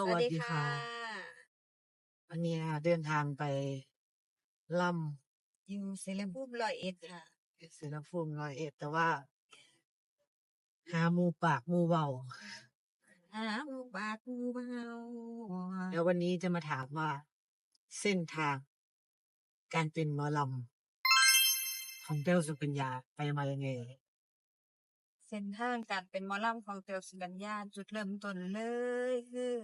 สวัสดีค่ะ วันนี้นะคะเดินทางไปล่อยู่เซเลมภูมิร้อยเอ็ดค่ะำศิลภูมิร้อยเอ็ดแต่ว่า หาหมูปากหมูเบาหาหมูปากหมูเบาแล้ววันนี้จะมาถามว่า เส้นทาง การเป็นหมอลำของเต้วสุกัญญาไปมายังไงเส้นทางการเป็นหมอลำของเตียวสุกัญญาจุดเริ่มต้นเลยคือ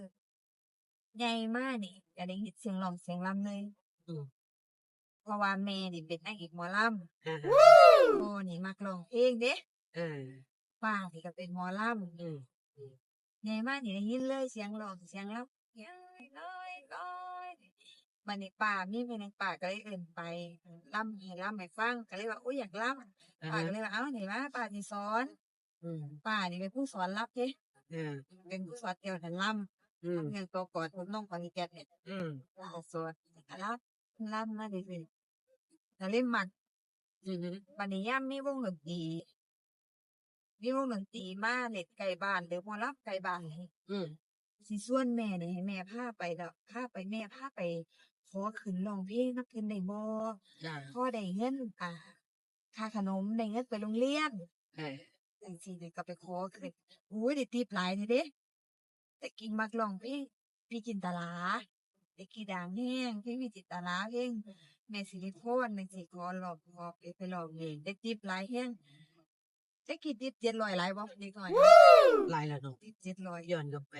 ใหญ่มากนี่อย่าได้ยินเสียงร้องเสียงลำเลยอืม เพราะว่าแม่นี่เป็นนางเอกหมอลอ่าำโอ้นี่มักร้องเพลงเด้เออป้านี่ก็เป็นหมอลอืมำใหญ่มากนี่ได้ยินเลยเสียงร้องเสียงลำย้อยน้อยน้อยบันนี้ป้ามีเพลงป้าก็เลยเอิ่นไปลำให้ลำให้ฟังก็เลยว่าอุ้ยอยากลำอ่าป้าฮะก็เลยว่าเอ้าไหนมาป้าสิสอน อืมป้านี่เป็นผู้สอนรับเด้เออเป็นผู้สอนเตียวทันล่อืมำ เงินตัวก่อนผมน้องฟังอีแกเนี่ยอืมป้าสอนรับล่ำมาดิสิแล้วเล่นมักอืมบันนี้ย่ำมีวงดนตรีมีวงดนตรีมาเล็ดไก่บ้านหรือหมอรับไก่บ้านนี่อืมสิส่วนแม่นี่ให้แม่พาไปดอกพาไปแม่พาไปขอขึ้นร้องเพลงนักเรียนได้บ่อ่าพ่อได้เงินอ่าค่าขนมได้เงินไปโรงเรียนเออจังซี่เดี๋ยวก็ไปขอขึ้นอุ้ยได้ติบหลายเด้เด้ แต่กิ่งมักร้องเพลงพี่จินตลาแต่กี่ดังแห้งเพลงพี่จินตลาเพลงแม่สิริพรจังซี่ขอร้องขอไปไปร้องเองได้ติบหลายแห้งแต่กี่ติบ700หลายบ่เด็กน้อยลายละเนาะติบ700ย้อนกลับไป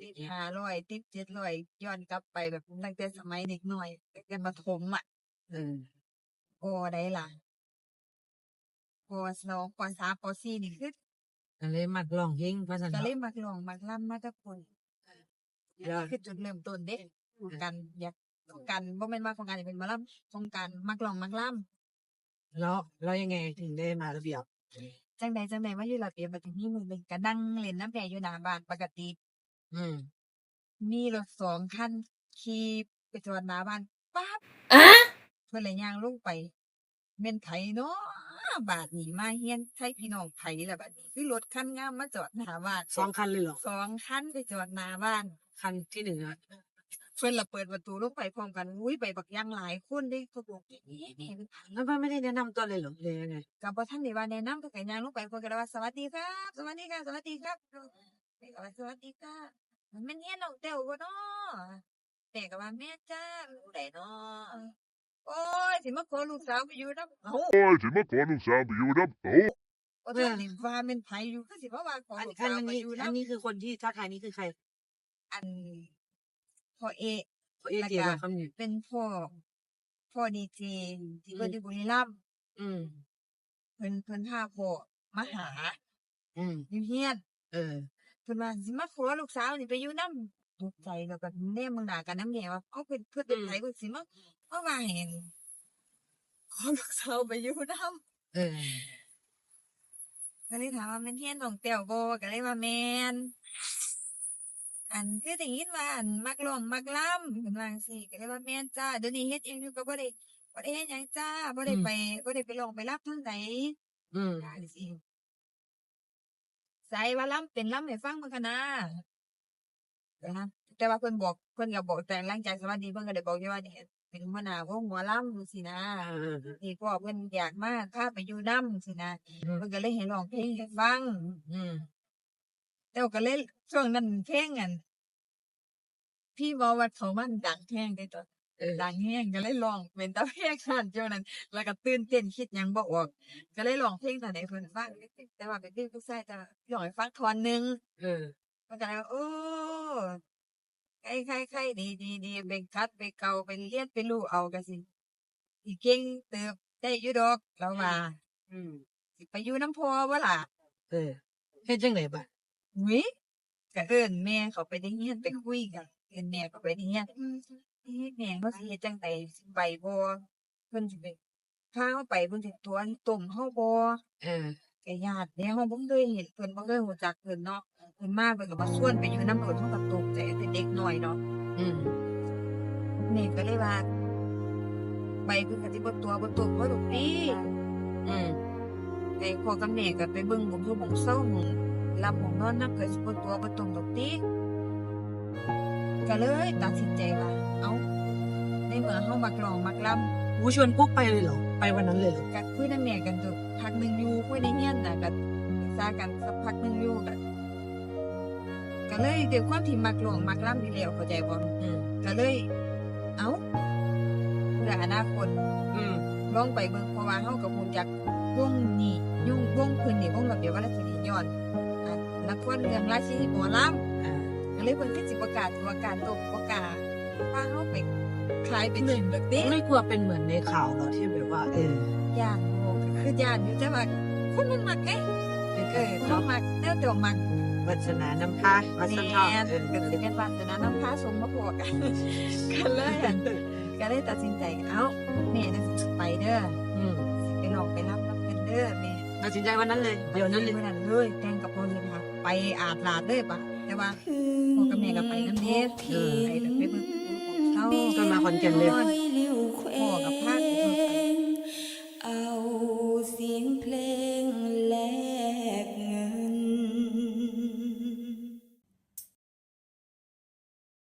ติบ500ติบ700ย้อนกลับไปแบบตั้งแต่สมัยเด็กน้อยตั้งแต่ประถมอะเออปอได้ล่ะปอสองปอสามปอสี่นี่คือ ก็เลยมักร้องเพลงภาษาก็เนาะเลยมักร้องมักล่ำมาจากคนแล้วคือจุดเริ่มต้นเด็กของกันอยากของกันบ่แม่นว่าของกันเป็นหมาล่ำของกันมักร้องมักล่แล้วแล้วยังไงถึงได้มาระเบียบำจังใดจังใดว่าอยู่ระเบียบมาถึงนี่มือหนึ่งก็นั่งเล่นน้ำแปรอยู่หน้าบ้านปกติ อืมมีรถสองคันขี่ไปจอดหน้าบ้านปั๊บเพื่อนเลยย่างลงไปเม่นไถเนาะ บาทนี้มาเฮียนใช่พี่น้องไถละบาทนี้คือรถคันงามมาจอดหน้าบ้านสองคันเลยเหรอสองคันไปจอดหน้าบ้านคันที่หนึ่งอะเพื่อนละเปิดประตูลงไปพร้อมกันอุ้ยไปบักอยังหลายคนเด้เขาบอกนี่นี่แล้วมันไม่ได้แนะนำตัวเลยเหรอเลยยังไงกับพ่ท่านในว่าแนะนำก็ไก่ยางลงไปคนก็เลยว่าสวัสดีครับ สวัสดีครับสวัสดีครับแม่ก็ว่าสวัสดีครับมันแม่นเฮียนน้องเต้วบ่เนาะแม่ก็ว่าแม่จ้ารู้ได้เนาะ โอ้ยสิมาขอลูกสาวไปอยู่นำเอ้าโอ้ยสิมาขอลูกสาวไปอยู่น้ำโตบ่ท่านนี่ว่าแม่นไผอยู่คือสิมาว่าขออันลูกอัสาวนไปนี้อยู่อันำนนี้คือคนที่ทักทายนี่คือใครอันพ่อเอเอเจมาคำนี้เป็นพ่อพ่อดีเจที่เพิ่นอยู่บุรีรัมย์อืม เพิ่นเพิ่นพาพ่อมาหาอืม อยู่เฮียนเออ เพิ่นว่าสิมาขอลูกสาวนี่ไปอยู่นำตกใจแล้วก็แนมมึงหน้ากันน้ำแหน่ว่าเอาเพิ่นเพิ่นเป็นไผเพิ่นสิมา มาว่าให้อั่นขอลูกสาวไปอยู่นำเออก็เลยถามว่าแม่นเฮียนของแต้วบ่ก็เลยว่าแม่นอันคือได้ยินว่าอันมักร้องมักล่ำเพิ่นว่าจังซี่ก็เลยว่าแม่นจ้าเดี๋ยวนี้เฮ็ดเองอยู่ก็บ่ได้บ่ได้เฮ็ดหยังจ้าบ่ได้ไปบ่ได้ไปร้องไปรับทางใดอืม ได้สิใส่ว่าล่ำเป็นล่ำให้ฟังเมื่อกันนะนะแต่ว่าเพิ่นบอกเพิ่นก็บอกแต่หลังจากสวัสดีเพิ่นก็ได้บอกอยู่ว่าเนี่ย เป็นหัวหน้าวงหมอลำจังซี่นะเออที่พ่อเพิ่นอยากมาพาไปอยู่นำจังซี่นะมเพิ่นก็เลยให้ร้องเพลงให้ฟังอืมแต่ว่าก็เลยช่วงนั้นเพลงอันพี่บอกว่าเขามันดังแห้งได้ตอนดังแห้งก็เลยร้องเป็นตาเพลงนั่นช่วงนั้น แล้วก็ตื่นเต้นคิดยังบ่ออก ก็เลยร้องเพลงตอนไหนเพิ่นฟังแต่ว่าเป็นเพลงผู้ชายแต่ร้องให้ฟังทอนหนึงเออมันก็เลยโอ้ ใครใครใครดีดีดีไปคัดไปเก่าไปเรียนไปรู้เอาก็สิสิเก่งเติบได้อยู่ดอกเราว่าอืมสิไปอยู่น้ำพอบ่ล่ะเออเฮ็ดจังไดบ่ะวิก็เอิ้นแม่เขาไปได้เฮียนไปคุยกันเอิ้นแม่เขาไปได้เฮียนเอ๊ะแม่ว่าสิเฮ็ดจังไดสิไปบ่เพิ่นสิไปพาเฮาไปเพิ่นสิตวนต้มเฮาบ่เออก็ญาติเนี่ยเฮาบ่เคยเห็นเพิ่นบ่เคยรู้จักเพิ่นเนาะ เพิ่นมาเพิ่นก็มาชวนไปอยู่นำรถเฮาก็ตกใจแต่เด็กน้อยเนาะอืมแม่ก็เลยว่าไปเพิ่นก็สิบ่ตัวบ่ตกบ่ดอกติอืมไอ้พ่อกับแม่ก็ไปเบิ่งหมองอยู่หมองเซาหมองรับหมองนอนนำก็สิบ่ตัวบ่ตรงดอกติก็เลยตัดสินใจว่าเอ้าในเมื่อเฮามักร้องมักล่ำอู้ชวนปุ๊บไปเลยเหรอ ไปวันนั้นเลยเหรอก็คุยนำแม่กันอยู่พักหนึงอยู่คุยในเฮียนน่ะก็ปรึกษากันสักพักหนึงอยู่ก็ ก็เลยด้วยความที่มักร้องมักล่ำอยู่แล้วเข้าใจบ่อืมก็เลย เอ้าเพื่ออนาคตอืมลองไปเบิ่งเพราะว่าเฮาก็ฮู้จักวงนี้ยุ่งวงเพิ่นนี่วงระเบียบวัฒนศิลป์ย้อนอะละครเรื่องราชินีหมอลำอ่าก็เลยเพิ่นคือสิประกาศตัวการตกประกล้าศพาเฮาไปคลายเป็นศิลปินไม่กลัวเป็นเหมือนในข่าวเหรอที่แบบว่า เออย่านโอ้ก็คือย่านอยู่แต่ว่าคนมันมักไงเออเขามักแนวเดียวมัก วัฒนาน้ำพาวัฒแม่นธรรมเออก็สิเป็นวาสนาน้ำพาสมมาพวกกันก็เลยก็เลยตัดสินใจเอ้าแม่จะสิไปเด้ออืมสิไปลองไปรับรับกันเด้อแม่ตัดสินใจวันนั้นเลยเดี๋ยวนั้นเลยมื่อนั้นเลยแต่งกับพ่อเลยค่ะไปอาดลาดเลยปะแต่ว่าพ่อกับแม่ก็ไปน้ำเด็ดเออไปแบบไปเบิ่งเขาก็มาขอนแก่นเลย